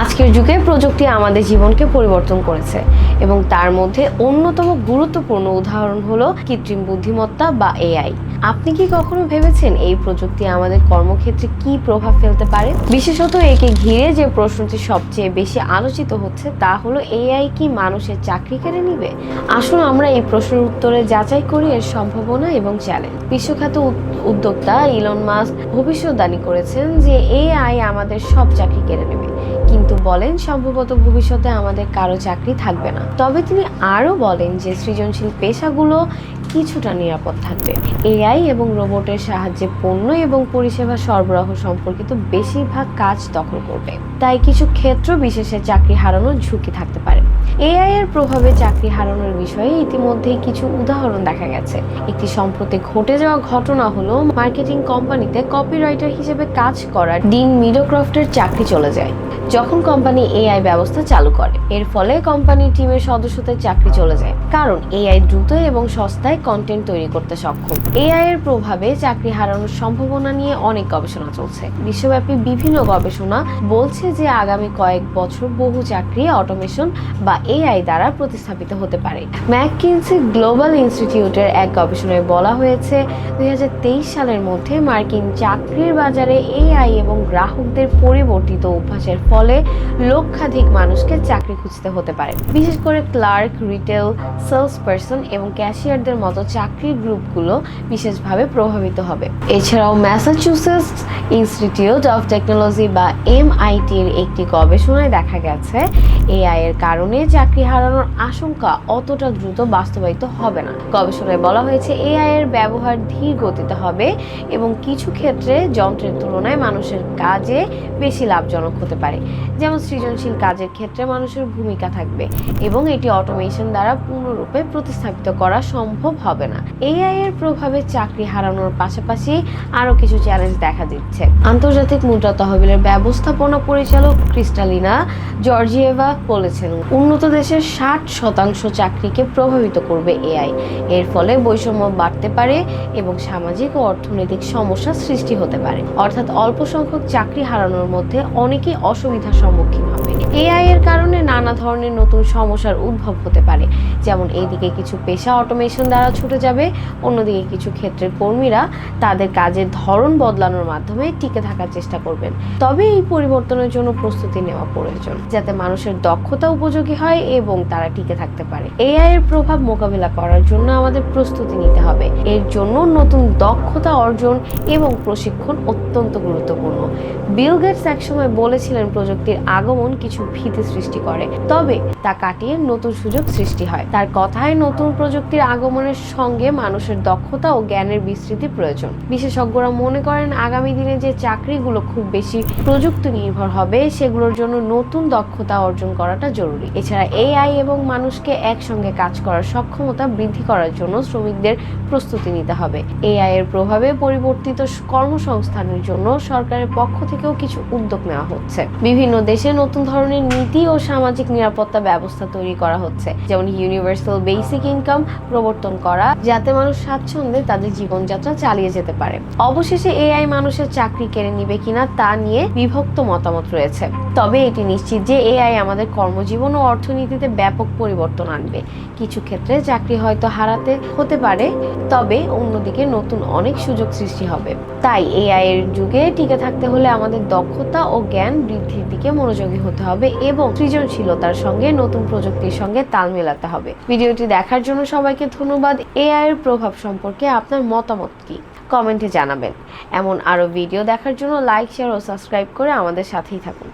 আজকের যুগে প্রযুক্তি আমাদের জীবনকে পরিবর্তন করেছে এবং তার মধ্যে অন্যতম গুরুত্বপূর্ণ উদাহরণ হলো কৃত্রিম বুদ্ধিমত্তা বা এআই। আপনি কি কখনো ভেবেছেন এই প্রযুক্তি আমাদের কর্মক্ষেত্রে কি প্রভাব ফেলতে পারে? বিশেষত একে ঘিরে যে প্রশ্নটি সবচেয়ে বেশি আলোচিত হচ্ছে তা হলো, এআই কি মানুষের চাকরি কেড়ে নিবে? আসুন আমরা এই প্রশ্নের উত্তরে যাচাই করি এর সম্ভাবনা এবং চ্যালেঞ্জ। বিশ্বখ্যাত উদ- উদ্যোক্তা ইলন মাস্ক ভবিষ্যৎবাণী করেছেন যে এআই আমাদের সব চাকরি কেড়ে নেবে। কিন্তু বলেন, সম্ভবত ভবিষ্যতে আমাদের কারও চাকরি থাকবে না। তবে তিনি আরও বলেন যে, সৃজনশীল পেশাগুলো কিছুটা নিরাপদ থাকবে। এআই এবং রোবটের সাহায্যে পণ্য এবং পরিষেবা সরবরাহ সম্পর্কিত বেশিরভাগ কাজ দখল করবে। তাই কিছু ক্ষেত্র বিশেষে চাকরি হারানোর ঝুঁকি থাকতে পারে। এআই এর প্রভাবে চাকরি হারানোর বিষয়ে ইতিমধ্যেই কিছু উদাহরণ দেখা গেছে। একটি সম্প্রতি ঘটে যাওয়া ঘটনা হলো, মার্কেটিং কোম্পানিতে কপিরাইটার হিসেবে কাজ করা ডিন মিডোক্রফটের চাকরি চলে যায়। যখন কোম্পানি এআই ব্যবস্থা চালু করে, এর ফলে কোম্পানির টিমের সদস্যদের চাকরি চলে যায়। কারণ এআই দ্রুত এবং সস্তায় কন্টেন্ট তৈরি করতে সক্ষম। এআই এর প্রভাবে চাকরি হারানোর সম্ভাবনা নিয়ে অনেক গবেষণা চলছে। বিশ্বব্যাপী বিভিন্ন গবেষণা বলছে যে আগামী কয়েক বছর বহু চাকরি অটোমেশন বা এআই দ্বারা প্রতিস্থাপিত হতে পারে। ম্যাককিনসি গ্লোবাল ইনস্টিটিউটের এক গবেষণায় বলা হয়েছে, দুই হাজার তেইশ সালের মধ্যে মার্কিন চাকরির বাজারে এআই এবং গ্রাহকদের পরিবর্তিত অভ্যাসের ফলে লক্ষাধিক মানুষকে চাকরি খুঁজতে হতে পারে। বিশেষ করে ক্লার্ক, রিটেল সেলস পার্সন এবং ক্যাশিয়ারদের মতো চাকরির গ্রুপগুলো বিশেষভাবে প্রভাবিত হবে। এছাড়াও ম্যাসাচুসেটস ইনস্টিটিউট অফ টেকনোলজি বা এমআইটির একটি গবেষণায় দেখা গেছে এআই এর কারণে চাকরি হারানোর আশঙ্কা অতটা দ্রুত বাস্তবায়িত হবে না। গবেষণায় বলা হয়েছে এআই এর ব্যবহার ধীর গতিতে হবে এবং কিছু ক্ষেত্রে যন্ত্রের তুলনায় মানুষের কাজে বেশি লাভজনক হতে পারে। যেমন সৃজনশীল কাজের ক্ষেত্রে মানুষের ভূমিকা থাকবে এবং এটি অটোমেশন দ্বারা পূর্ণরূপে প্রতিস্থাপিত করা সম্ভব হবে না। এআই এর প্রভাবে চাকরি হারানোর পাশাপাশি আরও কিছু চ্যালেঞ্জ দেখা দিচ্ছে। আন্তর্জাতিক মুদ্রা তহবিলের ব্যবস্থাপনা পরিচালক ক্রিস্টালিনা জর্জিয়েভা বলেছেন, উন্নত দেশের ষাট শতাংশ চাকরিকে প্রভাবিত করবে এআই। এর ফলে বৈষম্য বাড়তে পারে এবং সামাজিক ও অর্থনৈতিক সমস্যা সৃষ্টি হতে পারে। অর্থাৎ অল্প সংখ্যক চাকরি হারানোর মধ্যে অনেকেই অসুবিধার সম্মুখীন হবে। এআই এর কারণে নানা ধরনের নতুন সমস্যার উদ্ভব হতে পারে। যেমন এইদিকে কিছু পেশা অটোমেশন দ্বারা ছুটে যাবে, অন্যদিকে কিছু ক্ষেত্রের কর্মীরা তাদের কাজের ধরন বদলানোর মাধ্যমে টিকে থাকার চেষ্টা করবেন। তবে এই পরিবর্তনের জন্য প্রস্তুতি নেওয়া প্রয়োজন, যাতে মানুষের দক্ষতা উপযোগী হয় এবং তারা টিকে থাকতে পারে। এআই এর প্রভাব মোকাবিলা করার জন্য আমাদের প্রস্তুতি নিতে হবে। এর জন্য নতুন দক্ষতা অর্জন এবং প্রশিক্ষণ অত্যন্ত গুরুত্বপূর্ণ। বিল গেটস একসময় বলেছিলেন, প্রযুক্তির আগমন কিছু ভীতি সৃষ্টি করে। তবে তা কাটিয়ে নতুন সুযোগ সৃষ্টি হয়। তার কথায় নতুন প্রযুক্তির আগমনের সঙ্গে মানুষের দক্ষতা ও জ্ঞানের বিস্তৃতি প্রয়োজন। বিশেষজ্ঞরা মনে করেন, আগামী দিনে যে চাকরিগুলো খুব বেশি প্রযুক্তি নির্ভর হবে, সেগুলোর জন্য নতুন দক্ষতা অর্জন করাটা জরুরি। এছাড়া এআই এবং মানুষকে একসঙ্গে কাজ করার সক্ষমতা বৃদ্ধি করার জন্য শ্রমিকদের প্রস্তুতি নিতে হবে। এআই এর প্রভাবে পরিবর্তিত কর্মসংস্থানের জন্য সরকারের পক্ষ থেকেও কিছু উদ্যোগ নেওয়া হচ্ছে। বিভিন্ন দেশে নতুন ধরনের নীতি ও সামাজিক নিরাপত্তা ব্যবস্থা তৈরি করা হচ্ছে। যেমন ইউনিভার্সাল বেসিক ইনকাম প্রবর্তন করা, যাতে মানুষ স্বাচ্ছন্দ্যে তাদের জীবনযাত্রা চালিয়ে যেতে পারে। অবশেষে এআই মানুষের চাকরি কেড়ে নিবে কিনা তা নিয়ে বিভক্ত মতামত রয়েছে। তবে এটি নিশ্চিত যে এআই আমাদের কর্মজীবন ও অর্থনীতিতে ব্যাপক পরিবর্তন আনবে। কিছু ক্ষেত্রে চাকরি হয়তো হারাতে হতে পারে, তবে অন্যদিকে নতুন অনেক সুযোগ সৃষ্টি হবে। তাই এআই এর যুগে টিকে থাকতে হলে আমাদের দক্ষতা ও জ্ঞান বৃদ্ধির দিকে মনোযোগী হতে হবে এবং সৃজনশীলতার সঙ্গে, নতুন প্রযুক্তির সঙ্গে তাল মেলাতে হবে। ভিডিওটি দেখার জন্য সবাইকে ধন্যবাদ। এআই এর প্রভাব সম্পর্কে আপনার মতামত কি? কমেন্টে জানাবেন। এমন আরও ভিডিও দেখার জন্য লাইক, শেয়ার ও সাবস্ক্রাইব করে আমাদের সাথেই থাকুন।